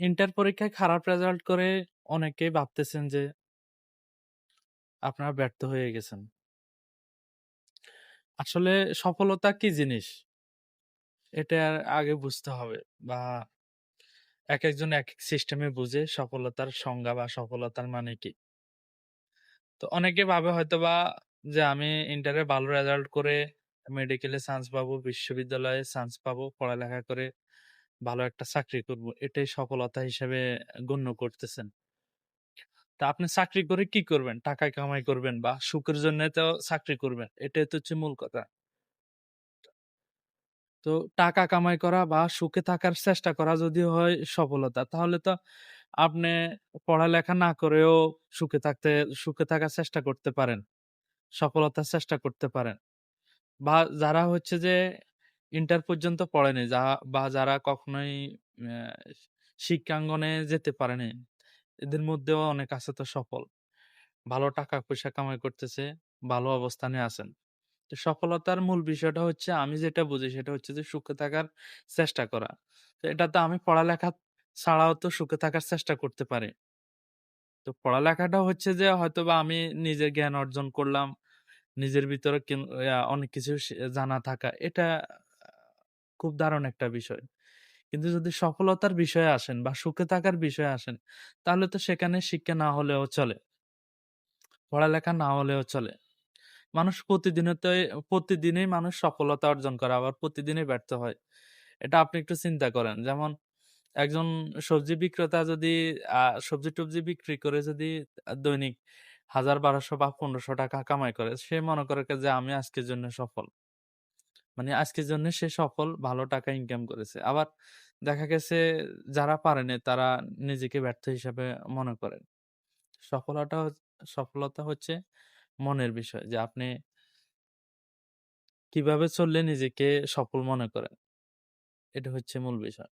Inter পরীক্ষায় খারাপ result করে অনেকেই ভাবতেছেন যে আপনারা ব্যর্থ হয়ে গেছেন। আসলে সফলতা কি জিনিস? এটা আগে বুঝতে হবে বা একেকজন একেক সিস্টেমে বুঝে সফলতার সংজ্ঞা বা সফলতার মানে কি? তো অনেকে ভাবে হয়তোবা যে আমি ইন্টারে ভালো রেজাল্ট করে মেডিকেলে চান্স পাবো, বিশ্ববিদ্যালয়ে চান্স পাবো, পড়ালেখা করে ভালো একটা চাকরি করব। এটাই সফলতা হিসেবে গণ্য করতেছেন। তা আপনি চাকরি করে কি করবেন? টাকা কামাই করবেন বা সুখের জন্য তো চাকরি করবেন। এটাই তো হচ্ছে মূল কথা। তো টাকা কামাই করা বা সুখে থাকার চেষ্টা করা যদি হয় সফলতা, তাহলে তো আপনি পড়ালেখা না করেও সুখে থাকতে সুখে থাকার চেষ্টা করতে পারেন। সফলতার চেষ্টা করতে পারেন। বা যারা হচ্ছে যে ইন্টার পর্যন্ত পড়েনি যা বা যারা কখনোই শিক্ষাঙ্গনে যেতে পারেনি, এদের মধ্যেও অনেক আছে তো সফল। ভালো টাকা পয়সা কামাই করতেছে, ভালো অবস্থানে আছেন। তো সফলতার মূল বিষয়টা হচ্ছে আমি যেটা বুঝি সেটা হচ্ছে যে সুখে থাকার চেষ্টা করা। তো এটা তো আমি পড়ালেখা ছাড়াও তো সুখে থাকার চেষ্টা করতে পারি। তো পড়ালেখাটা হচ্ছে যে হয়তোবা আমি নিজে জ্ঞান অর্জন করলাম। নিজের ভিতরে অনেক কিছু জানা থাকা। এটা খুব দারুণ একটা বিষয়। কিন্তু যদি সফলতার বিষয়ে আসেন বা সুখে থাকার বিষয়ে আসেন, তাহলে তো সেখানে শিক্ষা না হলেও চলে। পড়ালেখা না হলেও চলে। মানুষ প্রতিদিনতই প্রতিদিনই মানুষ সফলতা অর্জন করে আবার প্রতিদিনই ব্যর্থ হয়। এটা আপনি একটু চিন্তা করেন। যেমন একজন সবজি বিক্রেতা যদি সবজি-টবজি বিক্রি করে যদি দৈনিক ১০০০, ১২০০ বা ৳১৫০০ কামাই করে, সে মনে করে যে আমি আজকের জন্য সফল। মানে আজকের জন্য সে সফল, ভালো টাকা ইনকাম করেছে। আবার দেখা গেছে যারা পারেনি তারা নিজেকে ব্যর্থ হিসাবে মনে করেন। সফলতা সফলতা হচ্ছে মনের বিষয় যে আপনি কীভাবে চললে নিজেকে সফল মনে করেন? এটা হচ্ছে মূল বিষয়।